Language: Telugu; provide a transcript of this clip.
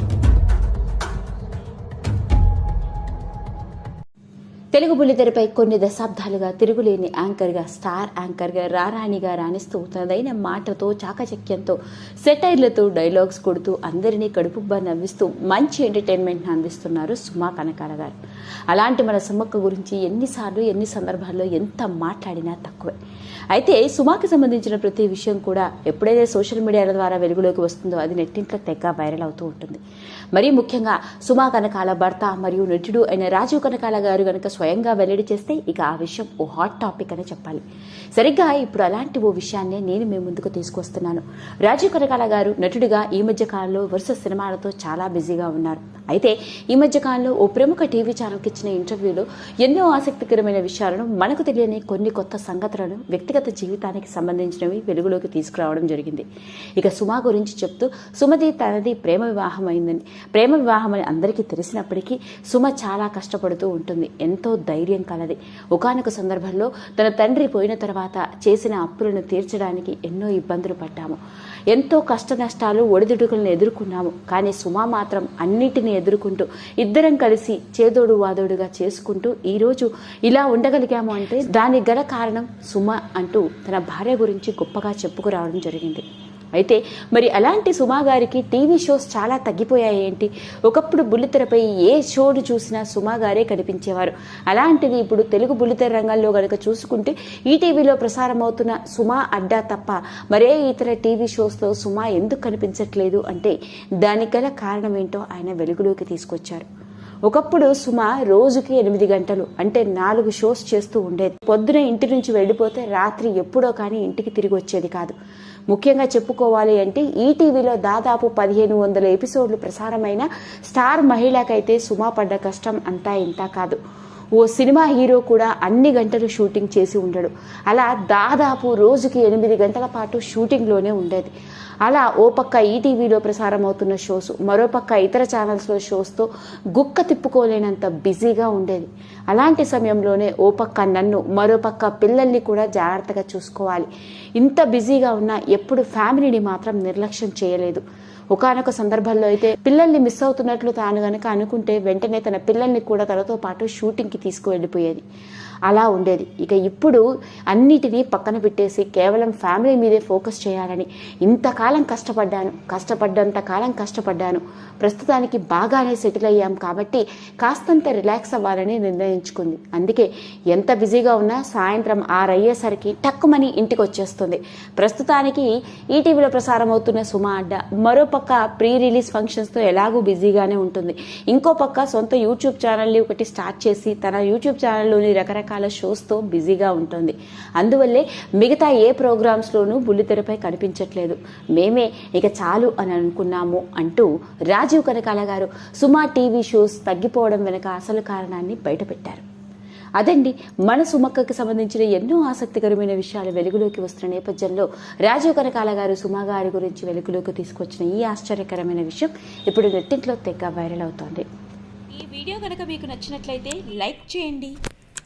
you తెలుగు బుల్లితెరపై కొన్ని దశాబ్దాలుగా తిరుగులేని యాంకర్గా స్టార్ యాంకర్గా రారాణిగా రాణిస్తూ తనదైన మాటతో చాకచక్యంతో సెటైర్లతో డైలాగ్స్ కొడుతూ అందరినీ కడుపుబ్బా నవ్విస్తూ మంచి ఎంటర్టైన్మెంట్ని అందిస్తున్నారు సుమా కనకాల గారు. అలాంటి మన సుమక్క గురించి ఎన్నిసార్లు ఎన్ని సందర్భాల్లో ఎంత మాట్లాడినా తక్కువే. అయితే సుమాకి సంబంధించిన ప్రతి విషయం కూడా ఎప్పుడైతే సోషల్ మీడియాల ద్వారా వెలుగులోకి వస్తుందో అది నెట్టింట్లో తెగ వైరల్ అవుతూ ఉంటుంది. మరీ ముఖ్యంగా సుమా కనకాల భర్త మరియు నటుడు అయిన రాజీవ్ కనకాల గారు కనుక స్వయంగా వెల్లడి చేస్తే ఇక ఆ విషయం ఓ హాట్ టాపిక్ అని చెప్పాలి. సరిగ్గా ఇప్పుడు అలాంటి ఓ విషయాన్నే నేను మీ ముందుకు తీసుకొస్తున్నాను రాజీవ్ కనకాల గారు నటుడిగా ఈ మధ్య కాలంలో వరుస సినిమాలతో చాలా బిజీగా ఉన్నారు. అయితే ఈ మధ్య కాలంలో ఓ ప్రముఖ టీవీ ఛానల్కి ఇచ్చిన ఇంటర్వ్యూలో ఎన్నో ఆసక్తికరమైన విషయాలను మనకు తెలియని కొన్ని కొత్త సంగతులను వ్యక్తిగత జీవితానికి సంబంధించినవి వెలుగులోకి తీసుకురావడం జరిగింది. ఇక సుమా గురించి చెప్తూ సుమది తనది ప్రేమ వివాహం అయిందని ప్రేమ వివాహం అని అందరికీ తెలిసినప్పటికీ సుమ చాలా కష్టపడుతూ ఉంటుంది. ఎంతో ధైర్యం కలది. ఒకానొక సందర్భంలో తన తండ్రి పోయిన తర్వాత చేసిన అప్పులను తీర్చడానికి ఎన్నో ఇబ్బందులు పడ్డాము. ఎంతో కష్ట నష్టాలు ఒడిదుడుకులను ఎదుర్కొన్నాము. కానీ సుమ మాత్రం అన్నిటిని ఎదుర్కొంటూ ఇద్దరం కలిసి చేదోడు వాదోడుగా చేసుకుంటూ ఈరోజు ఇలా ఉండగలిగాము అంటే దానికి గల కారణం సుమ అంటూ తన భార్య గురించి గొప్పగా చెప్పుకురావడం జరిగింది. అయితే మరి అలాంటి సుమా గారికి టీవీ షోస్ చాలా తగ్గిపోయాయి ఏంటి ఒకప్పుడు బుల్లితెరపై ఏ షోను చూసినా సుమా గారే కనిపించేవారు. అలాంటిది ఇప్పుడు తెలుగు బుల్లితెర రంగంలో గనక చూసుకుంటే ఈటీవీలో ప్రసారమవుతున్న ప్రసారం అవుతున్న సుమా అడ్డా తప్ప మరే ఇతర టీవీ షోస్లో సుమా ఎందుకు కనిపించట్లేదు అంటే దానికి గల కారణం ఏంటో ఆయన వెలుగులోకి తీసుకొచ్చారు. ఒకప్పుడు సుమ రోజుకి ఎనిమిది గంటలు అంటే నాలుగు షోస్ చేస్తూ ఉండేది. పొద్దున ఇంటి నుంచి వెళ్ళిపోతే రాత్రి ఎప్పుడో కానీ ఇంటికి తిరిగి వచ్చేది కాదు. ముఖ్యంగా చెప్పుకోవాలి అంటే ఈటీవీలో దాదాపు పదిహేను వందల ఎపిసోడ్లు ప్రసారమైన స్టార్ మహిళకైతే సుమా పడ్డ కష్టం అంతా ఇంత కాదు. ఓ సినిమా హీరో కూడా అన్ని గంటలు షూటింగ్ చేసి ఉండడు. అలా దాదాపు రోజుకి ఎనిమిది గంటల పాటు షూటింగ్లోనే ఉండేది. అలా ఓ పక్క ఈటీవీలో ప్రసారం అవుతున్న షోస్ మరో పక్క ఇతర ఛానల్స్లో షోస్తో గుక్క తిప్పుకోలేనంత బిజీగా ఉండేది. అలాంటి సమయంలోనే ఓ పక్క నన్ను మరో పక్క పిల్లల్ని కూడా జాగ్రత్తగా చూసుకోవాలి. ఇంత బిజీగా ఉన్నా ఎప్పుడు ఫ్యామిలీని మాత్రం నిర్లక్ష్యం చేయలేదు. ఒకనొక సందర్భంలో అయితే పిల్లల్ని మిస్ అవుతున్నట్లు తాను గనక అనుకుంటే వెంటనే తన పిల్లల్ని కూడా తనతో పాటు షూటింగ్కి తీసుకువెళ్ళిపోయేది. అలా ఉండేది. ఇక ఇప్పుడు అన్నిటినీ పక్కన పెట్టేసి కేవలం ఫ్యామిలీ మీదే ఫోకస్ చేయాలని ఇంతకాలం కష్టపడ్డాను కష్టపడ్డంత కాలం కష్టపడ్డాను. ప్రస్తుతానికి బాగానే సెటిల్ అయ్యాం కాబట్టి కాస్తంత రిలాక్స్ అవ్వాలని నిర్ణయించుకుంది. అందుకే ఎంత బిజీగా ఉన్నా సాయంత్రం ఆరు అయ్యేసరికి టక్కుమని ఇంటికి వచ్చేస్తుంది ప్రస్తుతానికి ఈటీవీలో ప్రసారం అవుతున్న సుమా అడ్డ మరో పక్క ప్రీ రిలీజ్ ఫంక్షన్స్తో ఎలాగూ బిజీగానే ఉంటుంది. ఇంకో పక్క సొంత యూట్యూబ్ ఛానల్ని ఒకటి స్టార్ట్ చేసి తన యూట్యూబ్ ఛానల్లోని రకరకాల షోస్తో బిజీగా ఉంటుంది. అందువల్లే మిగతా ఏ ప్రోగ్రామ్స్లోనూ బుల్లితెరపై కనిపించట్లేదు. మేమే ఇక చాలు అని అనుకున్నాము అంటూ రాజీవ్ కనకాల గారు సుమా టీవీ షోస్ తగ్గిపోవడం వెనుక అసలు కారణాన్ని బయటపెట్టారు. అదండి మన సుమక్కకి సంబంధించిన ఎన్నో ఆసక్తికరమైన విషయాలు వెలుగులోకి వస్తున్న నేపథ్యంలో రాజీవ్ కనకాల గారు సుమా గారి గురించి వెలుగులోకి తీసుకొచ్చిన ఈ ఆశ్చర్యకరమైన విషయం ఇప్పుడు నెట్టింట్లో తెగ వైరల్ అవుతోంది. ఈ వీడియో కనుక మీకు నచ్చినట్లయితే లైక్ చేయండి.